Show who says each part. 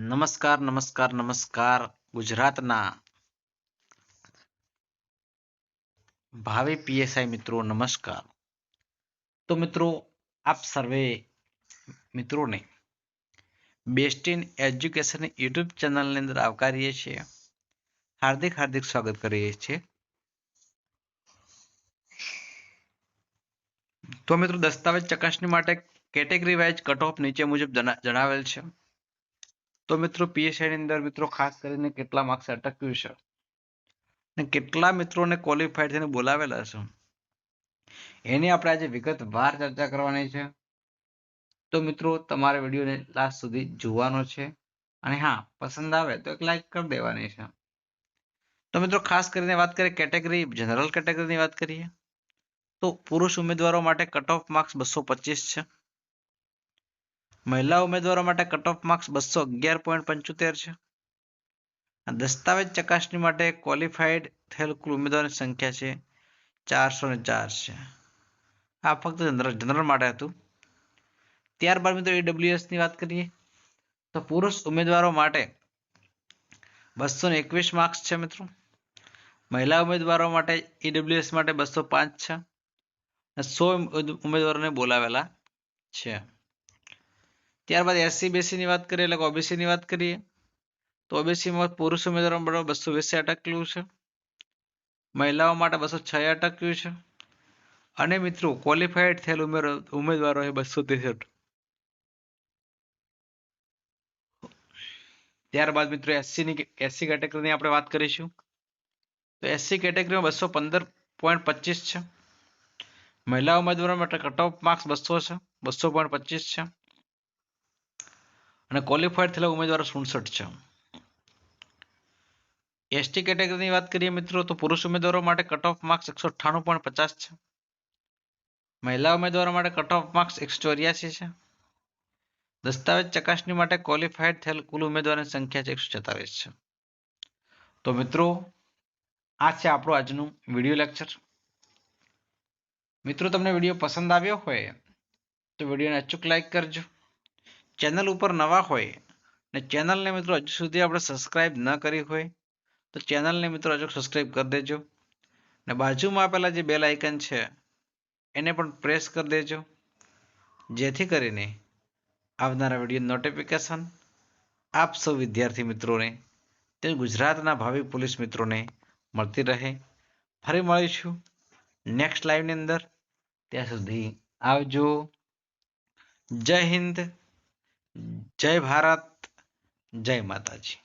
Speaker 1: નમસ્કાર નમસ્કાર નમસ્કાર. ગુજરાતના ભાવિ પીએસઆઈ મિત્રો, નમસ્કાર. તો મિત્રો, આપ સર્વે મિત્રોને બેસ્ટ ઇન એજ્યુકેશન યુટ્યુબ ચેનલની અંદર આવકારીએ છીએ. હાર્દિક હાર્દિક સ્વાગત કરીએ છીએ. તો મિત્રો, દસ્તાવેજ ચકાસણી માટે કેટેગરી વાઇઝ કટ ઓફ નીચે મુજબ જણાવેલ છે. તો મિત્રો પીએસઆઈ ની અંદર મિત્રો ખાસ કરીને કેટલા માર્ક્સ અટક્યું છે? અને કેટલા મિત્રોને ક્વોલિફાઈડ થઈને બોલાવેલા છે? એની આપણે આજે વિગતવાર ચર્ચા કરવાની છે. તો મિત્રો તમારે વિડીયોને લાસ્ટ સુધી જોવાનો છે. અને હા, પસંદ આવે તો એક લાઈક કરી દેવાની છે. તો મિત્રો ખાસ કરીને વાત કરીએ કેટેગરી જનરલ કેટેગરીની વાત કરીએ. તો પુરુષ ઉમેદવારો માટે કટ ઓફ માર્ક્સ બસો પચીસ છે. મહિલા ઉમેદવારો માટે કટ ઓફ માર્ક્સ બસો અગિયાર પોઈન્ટ પંચોતેર છે. દસ્તાવેજ ચકાસણી માટે ક્વોલિફાઈડ થયેલ કુલ ઉમેદવારની સંખ્યા છે ચારસો ને ચાર છે. આ ફક્ત જનરલ માટે હતું. ત્યારબાદ મિત્રો ઈડબ્લ્યુએસની વાત કરીએ તો પુરુષ ઉમેદવારો માટે બસો ને એકવીસ માર્ક્સ છે મિત્રો. મહિલા ઉમેદવારો માટે ઈડબ્લ્યુએસ માટે બસો પાંચ છે. સો ઉમેદવારોને બોલાવેલા છે. ત્યારબાદ એસસી બેસીની વાત કરીએ, એટલે ઓબીસીની વાત કરીએ, તો ઓબીસીમાં પુરુષ ઉમેદવારો માટે બસો વીસ અટક્યું છે. મહિલાઓ માટે બસો છ અટક્યું છે. અને મિત્રો ક્વોલિફાઈડ થયેલ ઉમેદવારો એ બસો ત્રેસઠ. ત્યારબાદ મિત્રો એસસીની એસસી કેટેગરીની આપણે વાત કરીશું. તો એસસી કેટેગરીમાં બસો પંદર પોઈન્ટ પચીસ છે. મહિલા ઉમેદવારો માટે કટ ઓફ માર્ક્સ બસો છે, બસો પોઈન્ટ પચીસ છે. અને ક્વોલિફાઈડ થયેલા ઉમેદવારો સુડસઠ છે. એસટી કેટેગરીની વાત કરીએ મિત્રો, તો પુરુષ ઉમેદવારો માટે કટ ઓફ માર્ક્સ એકસો અઠ્ઠાણું પોઈન્ટ પચાસ છે. મહિલા ઉમેદવારો માટે કટ ઓફ માર્ક્સ એકસો ચોર્યાસી છે. દસ્તાવેજ ચકાસણી માટે ક્વોલિફાઈડ થયેલ કુલ ઉમેદવારની સંખ્યા છે એકસો છેતાલીસ છે. તો મિત્રો, આ છે આપણું આજનું વીડિયો લેક્ચર મિત્રો, તમને વીડિયો પસંદ આવ્યો હોય, તો વિડીયોને અચૂક લાઈક કરજો. ચેનલ ઉપર નવા હોય ને ચેનલને મિત્રો હજુ સુધી આપણે સબસ્ક્રાઈબ ન કરી હોય, તો ચેનલને મિત્રો હજુ સબસ્ક્રાઈબ કરી દેજો. ને બાજુમાં આપેલા જે બેલ આઇકન છે, એને પણ પ્રેસ કરી દેજો. જેથી કરીને આવનારા વીડિયો નોટિફિકેશન આપ સૌ વિદ્યાર્થી મિત્રોને તે ગુજરાતના ભાવિ પોલીસ મિત્રોને મળતી રહે. ફરી મળીશું નેક્સ્ટ લાઈવની અંદર. ત્યાં સુધી આવજો. જય હિન્દ. જય ભારત જય માતાજી.